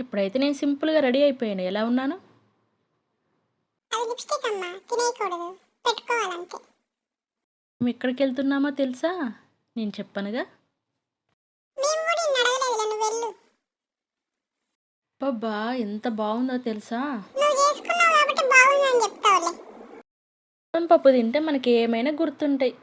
ఇప్పుడైతే నేను సింపుల్గా రెడీ అయిపోయాను. ఎలా ఉన్నాను? మేము ఎక్కడికి వెళ్తున్నామో తెలుసా? నేను చెప్పనుగా. అబ్బా ఎంత బాగుందో తెలుసా? పప్పు తింటే మనకి ఏమైనా గుర్తుంటాయి.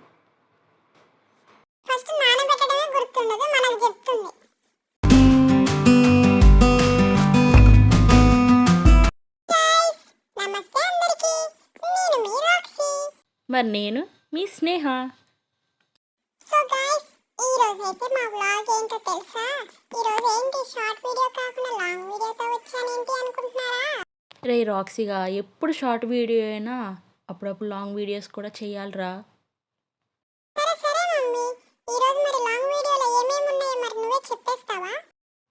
మరి నేను? మీ స్నేహ? సో గైస్ ఈ రోజు అయితే మా వ్లాగ్ ఏంటో తెలుసా? ఈ రోజు ఏంటి షార్ట్ వీడియో కాకుండా లాంగ్ వీడియోతో వచ్చానేంటి అనుకుంటున్నారా? రే రాక్సీగా ఎప్పుడు షార్ట్ వీడియో అయినా అప్పుడప్పుడు లాంగ్ వీడియోస్ కూడా చేయాలిరా సరే సరే మమ్మీ. ఈ రోజు మరి లాంగ్ వీడియోలో ఏమేమి ఉన్నాయో మరి నువ్వే చెప్పేస్తావా?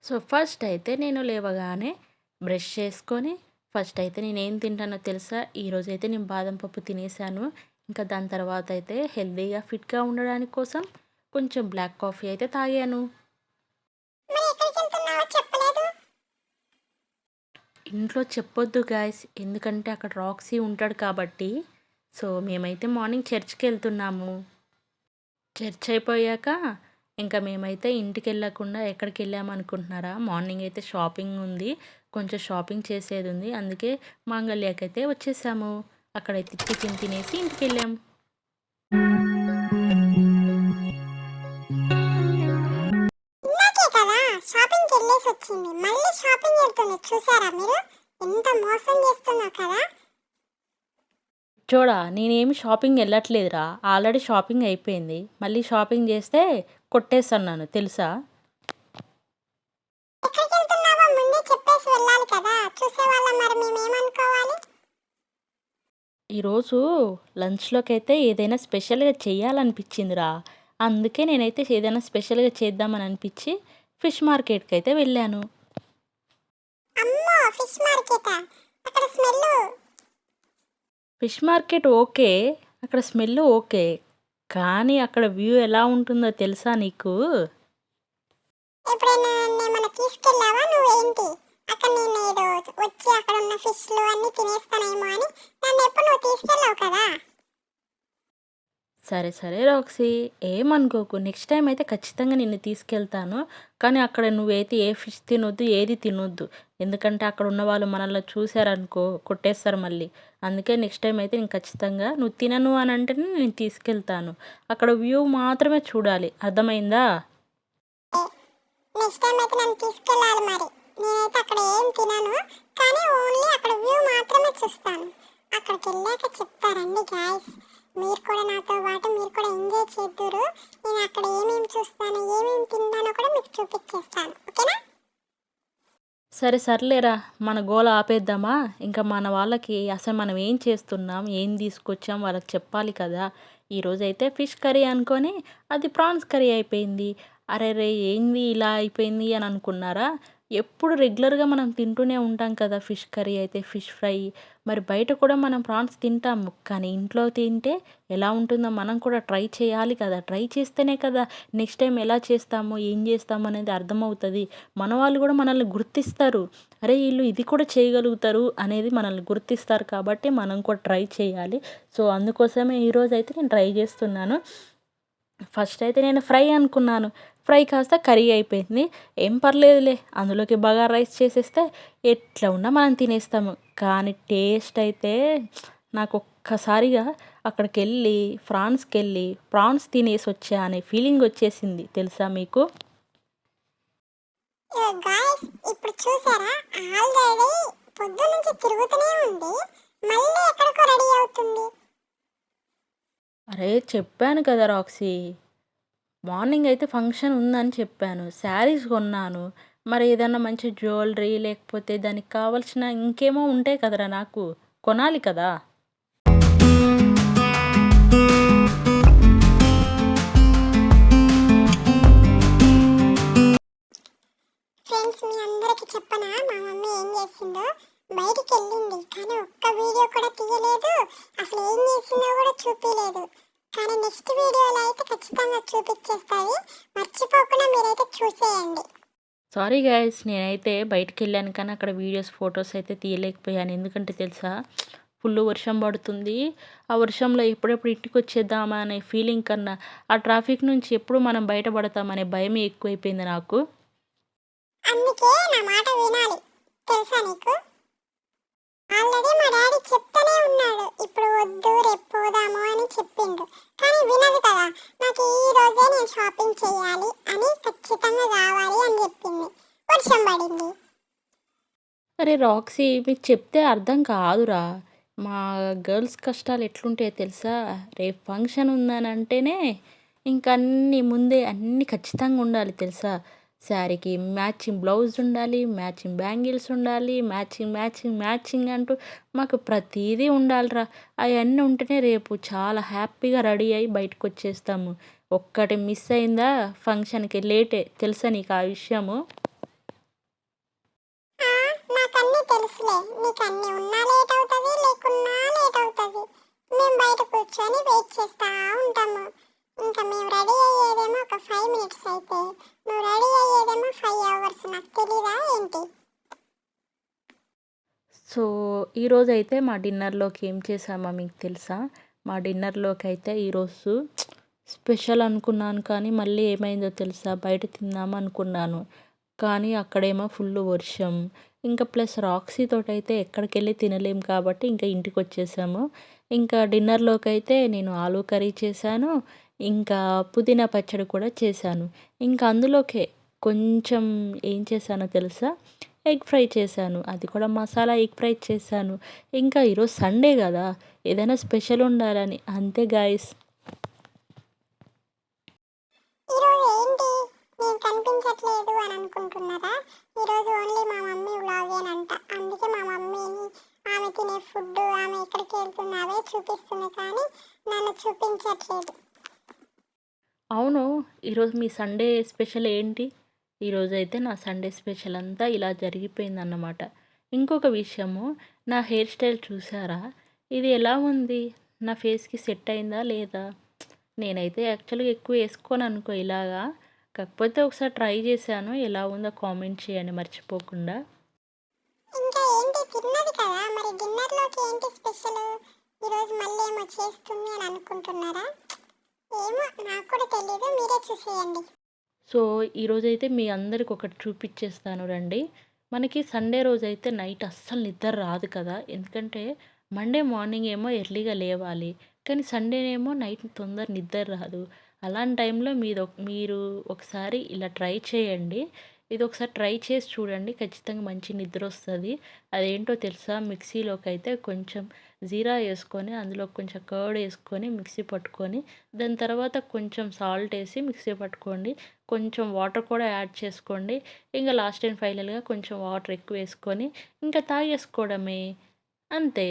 సో ఫస్ట్ అయితే నేను లేవగానే బ్రష్ చేసుకొని ఫస్ట్ అయితే నేను తింటానో తెలుసా? ఈరోజు అయితే నేను బాదం పప్పు తినేసాను. ఇంకా దాని తర్వాత అయితే హెల్తీగా ఫిట్గా ఉండడానికి కోసం కొంచెం బ్లాక్ కాఫీ అయితే తాగాను. ఇంట్లో చెప్పొద్దు గాయస్ ఎందుకంటే అక్కడ రాక్సీ ఉంటాడు కాబట్టి. సో మేమైతే మార్నింగ్ చర్చ్కి వెళ్తున్నాము. చర్చ్ అయిపోయాక ఇంకా మేమైతే ఇంటికి వెళ్ళకుండా ఎక్కడికి వెళ్ళాము అనుకుంటున్నారా? మార్నింగ్ అయితే షాపింగ్ ఉంది కొంచెం షాపింగ్ చేసేది ఉంది. అందుకే మాంగళ్యకైతే వచ్చేసాము. అక్కడైతే టిఫిన్ తినేసి ఇంటికి కదా షాపింగ్కి వెళ్ళేసి వచ్చింది. మళ్ళీ షాపింగ్ వెళ్తుంది. చూసారా మీరు? ఎంత మోసం చేస్తున్నావు కదా. చూడా నేనేమి షాపింగ్ వెళ్ళట్లేదురా. ఆల్రెడీ షాపింగ్ అయిపోయింది. మళ్ళీ షాపింగ్ చేస్తే కొట్టేస్తున్నాను. తెలుసా? ఎక్కడికి వెళ్తున్నావో ముందే చెప్పేసి వెళ్ళాలి కదా. చూసేవాళ్ళం మరి మేమేమనుకోవాలి? ఈరోజు లంచ్లోకి అయితే ఏదైనా స్పెషల్గా చేయాలనిపించిందిరా అందుకే నేనైతే ఏదైనా స్పెషల్గా చేద్దామని అనిపించి ఫిష్ మార్కెట్కి అయితే వెళ్ళాను. అమ్మో! ఫిష్ మార్కెటా? అక్కడ స్మెల్ ఫిష్ మార్కెట్ ఓకే అక్కడ స్మెల్ ఓకే. కానీ అక్కడ వ్యూ ఎలా ఉంటుందో తెలుసా నీకు? ఎప్పుడైనా ఏమైనా తీసుకెళ్ళావా నువ్వేంటి? అక్కడ నేను ఏదో వచ్చి అక్కడ ఉన్న ఫిష్లు అన్ని తినేస్తానేమో అని నన్ను ఎప్పుడు నువ్వు తీసుకెళ్ళావు కదా? సరే సరే రాక్సీ. ఏమనుకోకు. నెక్స్ట్ టైం అయితే ఖచ్చితంగా నిన్ను తీసుకెళ్తాను. కానీ అక్కడ నువ్వైతే ఏ ఫిష్ తినొద్దు ఏది తినొద్దు. ఎందుకంటే అక్కడ ఉన్న వాళ్ళు మనల్ని చూశారనుకో కొట్టేస్తారు మళ్ళీ. అందుకే నెక్స్ట్ టైం అయితే నేను ఖచ్చితంగా నువ్వు తినను అని అంటేనే నేను తీసుకెళ్తాను. అక్కడ వ్యూ మాత్రమే చూడాలి. అర్థమైందా? నెక్స్ట్ టైం అయితే నన్ను తీసుకెళ్ళాలి మరి. నేనైతే అక్కడ ఏం తినను కానీ ఓన్లీ అక్కడ వ్యూ మాత్రమే చూస్తాను. అక్కడికి వెళ్ళాక చెప్తారండి గాయస్ మీరు కూడా నాతో పాటు మీరు కూడా ఎంజాయ్ చేద్దరు. నేను అక్కడ ఏమేమి చూస్తాను ఏమేమి తింటానో కూడా మీకు చూపించేస్తాను. ఓకేనా? సరే సర్లేరా మన గోల ఆపేద్దామా? ఇంకా మన వాళ్ళకి అసలు మనం ఏం చేస్తున్నాం ఏం తీసుకొచ్చాం వాళ్ళకి చెప్పాలి కదా. ఈరోజు అయితే ఫిష్ కర్రీ అనుకొని అది ప్రాన్స్ కర్రీ అయిపోయింది. అరే రే ఏంది ఇలా అయిపోయింది అని అనుకున్నారా? ఎప్పుడు రెగ్యులర్గా మనం తింటూనే ఉంటాం కదా ఫిష్ కర్రీ అయితే ఫిష్ ఫ్రై. మరి బయట కూడా మనం ప్రాన్స్ తింటాము కానీ ఇంట్లో తింటే ఎలా ఉంటుందో మనం కూడా ట్రై చేయాలి కదా. ట్రై చేస్తేనే కదా నెక్స్ట్ టైం ఎలా చేస్తామో ఏం చేస్తామో అనేది అర్థమవుతుంది. మన వాళ్ళు కూడా మనల్ని గుర్తిస్తారు. అరే వీళ్ళు ఇది కూడా చేయగలుగుతారు అనేది మనల్ని గుర్తిస్తారు కాబట్టి మనం కూడా ట్రై చేయాలి. సో అందుకోసమే ఈరోజు అయితే నేను ట్రై చేస్తున్నాను. ఫస్ట్ అయితే నేను ఫ్రై అనుకున్నాను. ఫ్రై కాస్త కర్రీ అయిపోయింది. ఏం పర్లేదులే అందులోకి బాగా రైస్ చేసేస్తే ఎట్లా ఉన్నా మనం తినేస్తాము. కానీ టేస్ట్ అయితే నాకు ఒక్కసారిగా అక్కడికి వెళ్ళి ఫ్రాన్స్కి వెళ్ళి ప్రాన్స్ తినేసి వచ్చా అనే ఫీలింగ్ వచ్చేసింది. తెలుసా మీకు? గాయస్ ఇప్పుడు చూసారా? ఆల్రెడీ పొద్దు నుంచి తిరుగుతూనే ఉంది. మళ్ళీ ఎక్కడికో రెడీ అవుతుంది. అరే చెప్పాను కదా రాక్సీ. మార్నింగ్ అయితే ఫంక్షన్ ఉందని చెప్పాను. శారీస్ కొన్నాను. మరి ఏదన్నా మంచి జ్యువెలరీ లేకపోతే దానికి కావాల్సిన ఇంకేమో ఉంటాయి కదరా నాకు. కొనాలి కదా? నెక్స్ట్ వీడియోలో అయితే ఖచ్చితంగా చూపించేస్తుంది మర్చిపోకుండా మీరైతే చూసేయండి. సారీ గైస్ నేనైతే బయటికి వెళ్ళాను కానీ అక్కడ వీడియోస్ ఫొటోస్ అయితే తీయలేకపోయాను. ఎందుకంటే తెలుసా? ఫుల్ వర్షం పడుతుంది. ఆ వర్షంలో ఎప్పుడెప్పుడు ఇంటికి వచ్చేద్దామా అనే ఫీలింగ్ కన్నా ఆ ట్రాఫిక్ నుంచి ఎప్పుడు మనం బయటపడతామనే భయం ఎక్కువైపోయింది నాకు. అందుకే నా మాట వినాలి. తెలుసా నీకు? ఆల్రెడీ మా డాడీ చెప్తానే ఉన్నాడు. ఇప్పుడు వద్దు రేపు పోదాము అని చెప్పిండు. కానీ వినదు కదా నాకు ఈ రోజే నేను షాపింగ్ చేయాలి అని ఖచ్చితంగా కావాలి అని చెప్పింది. వర్షం పడింది. అరే రాక్సీ మీకు చెప్తే అర్థం కాదురా. మా గర్ల్స్ కష్టాలు ఎట్లుంటాయో తెలుసా? రేపు ఫంక్షన్ ఉందని అంటేనే ఇంక ముందే అన్నీ ఖచ్చితంగా ఉండాలి తెలుసా? శారీకి మ్యాచింగ్ బ్లౌజ్ ఉండాలి మ్యాచింగ్ బ్యాంగిల్స్ ఉండాలి మ్యాచింగ్ మ్యాచింగ్ మ్యాచింగ్ అంటూ మాకు ప్రతీదీ ఉండాలిరా. అవన్నీ ఉంటేనే రేపు చాలా హ్యాపీగా రెడీ అయ్యి బయటకు వచ్చేస్తాము ఒక్కటి మిస్ అయిందా? ఫంక్షన్కి లేటే. తెలుసా నీకు ఆ విషయము? నాకన్నీ తెలుసులే. నీకు అన్నీ ఉన్నా లేట్ అవుతుంది లేకున్నా లేట్ అవుతుంది మేము బయట కూర్చొని వెయిట్ చేస్తూ ఉంటాము. ఇంకా మేము రెడీ అయ్యేదేమో ఒక ఫైవ్ మినిట్స్ అయితే. నువ్వు రెడీ అయ్యేదేమో ఫైవ్ అవర్స్ నాకు తెలీదా ఏంటి? సో ఈరోజు అయితే మా డిన్నర్లోకి ఏం చేసామో మీకు తెలుసా? మా డిన్నర్లోకి అయితే ఈరోజు స్పెషల్ అనుకున్నాను కానీ మళ్ళీ ఏమైందో తెలుసా? బయట తిందాం అనుకున్నాను. కానీ అక్కడేమో ఫుల్ వర్షం. ఇంకా ప్లస్ రాక్సీ అయితే ఎక్కడికి వెళ్ళి తినలేం కాబట్టి ఇంకా ఇంటికి వచ్చేసాము ఇంకా డిన్నర్లోకి అయితే నేను ఆలూ కర్రీ చేశాను. ఇంకా పుదీనా పచ్చడి కూడా చేశాను. ఇంకా అందులోకే కొంచెం ఏం చేశానో తెలుసా? ఎగ్ ఫ్రై చేశాను. అది కూడా మసాలా ఎగ్ ఫ్రై చేశాను. ఇంకా ఈరోజు సండే కదా. ఏదైనా స్పెషల్ ఉండాలని. అంతే గాయస్. ఈరోజు ఏంటి? కనిపించట్లేదు అని అనుకుంటున్నారా? ఈరోజు ఓన్లీ మా మమ్మీ వ్లాగేనంట. అందుకే మా మమ్మీని ఆమె తినే ఫుడ్ ఆమె ఎక్కడికి వెళ్తుంది అవే చూపిస్తుంది కానీ నన్ను చూపించట్లేదు. అవును ఈరోజు మీ సండే స్పెషల్ ఏంటి? ఈరోజు అయితే నా సండే స్పెషల్ అంతా ఇలా జరిగిపోయిందన్నమాట. ఇంకొక విషయము నా హెయిర్ స్టైల్ చూసారా? ఇది ఎలా ఉంది? నా ఫేస్కి సెట్ అయిందా లేదా? నేనైతే యాక్చువల్గా ఎక్కువ వేసుకోను అనుకో ఇలాగా. కాకపోతే ఒకసారి ట్రై చేశాను ఎలా ఉందో కామెంట్ చేయండి మర్చిపోకుండా. ఇంకా ఏంటి? తిన్నది కదా. మరి డిన్నర్లోకి ఏంటి ఈరోజు చేస్తుంది అని అనుకుంటున్నారా? ఏమో నాకు కూడా తెలియదు మీరే చూసేయండి. సో ఈరోజైతే మీ అందరికి ఒకటి చూపించేస్తాను రండి. మనకి సండే రోజు అయితే నైట్ అస్సలు నిద్ర రాదు కదా. ఎందుకంటే మండే మార్నింగ్ ఏమో ఎర్లీగా లేవాలి. కానీ సండేనేమో నైట్ తొందర నిద్ర రాదు. అలాంటి టైంలో మీరు మీరు ఒకసారి ఇలా ట్రై చేయండి. ఇది ఒకసారి ట్రై చేసి చూడండి. ఖచ్చితంగా మంచి నిద్ర వస్తుంది. అదేంటో తెలుసా? మిక్సీలోకి అయితే కొంచెం జీరా వేసుకొని అందులో కొంచెం కర్డ్ వేసుకొని మిక్సీ పట్టుకొని దాని తర్వాత కొంచెం సాల్ట్ వేసి మిక్సీ పట్టుకోండి. కొంచెం వాటర్ కూడా యాడ్ చేసుకోండి. ఇంకా లాస్ట్ అండ్ ఫైనల్గా కొంచెం వాటర్ ఎక్కువ వేసుకొని ఇంకా తాగేసుకోవడమే. అంతే.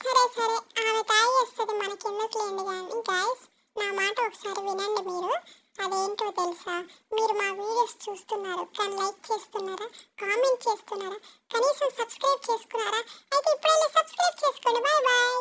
సరే సరే. ఆమె తాగేస్తుంది మనకి కానీ నా మాట ఒకసారి వినండి మీరు. అదేంటో తెలుసా? మీరు మా వీడియోస్ చూస్తున్నారు? కానీ లైక్ చేస్తున్నారా? కామెంట్ చేస్తున్నారా? కనీసం సబ్స్క్రైబ్ చేసుకున్నారా? అయితే ఇప్పుడైనా సబ్స్క్రైబ్ చేసుకోండి. Bye bye.